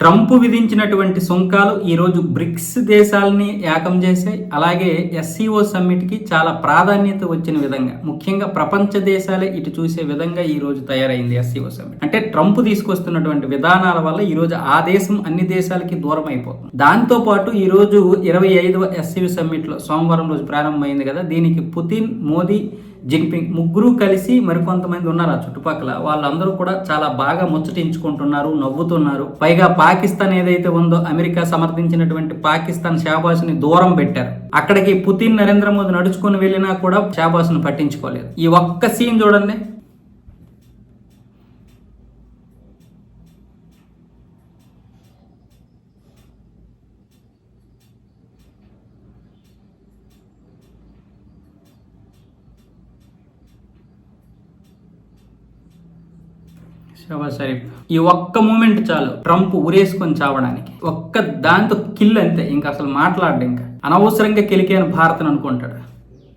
Trump విధించినటువంటి సుంకాలు ఈరోజు bricks దేశాలని ఏకం చేశాయి అలాగే ఎస్సీఓ సమ్మిట్కి చాలా ప్రాధాన్యత వచ్చిన విధంగా ముఖ్యంగా ప్రపంచ దేశాలే ఇటు చూసే విధంగా ఈరోజు తయారైంది ఎస్సీఓ సమ్మిట్. అంటే ట్రంప్ తీసుకొస్తున్నటువంటి విధానాల వల్ల ఈరోజు ఆ దేశం అన్ని దేశాలకి దూరం అయిపోతుంది. దాంతో పాటు ఇరవై ఐదవ ఎస్సీఓ సమ్మిట్లో సోమవారం రోజు ప్రారంభమైంది కదా దీనికి పుతిన్ మోదీ జిన్పింగ్ ముగ్గురు కలిసి మరికొంతమంది ఉన్నారు ఆ చుట్టుపక్కల. వాళ్ళందరూ కూడా చాలా బాగా ముచ్చటించుకుంటున్నారు నవ్వుతున్నారు. పైగా పాకిస్తాన్ ఏదైతే ఉందో అమెరికా సమర్థించినటువంటి పాకిస్తాన్ షాబాజ్ని దూరం పెట్టారు. అక్కడికి పుతిన్ నరేంద్ర మోదీ నడుచుకొని వెళ్ళినా కూడా షాబాజ్ను పట్టించుకోలేదు. ఈ ఒక్క సీన్ చూడండి. షాబాజ్ షరీఫ్ ఈ ఒక్క మూమెంట్ చాలు ట్రంప్ ఉరేసుకొని చావడానికి. ఒక్క దాంతో కిల్ అంతే ఇంకా అసలు మాట్లాడు ఇంకా. అనవసరంగా కెలికాను భారత్ అనుకుంటాడు.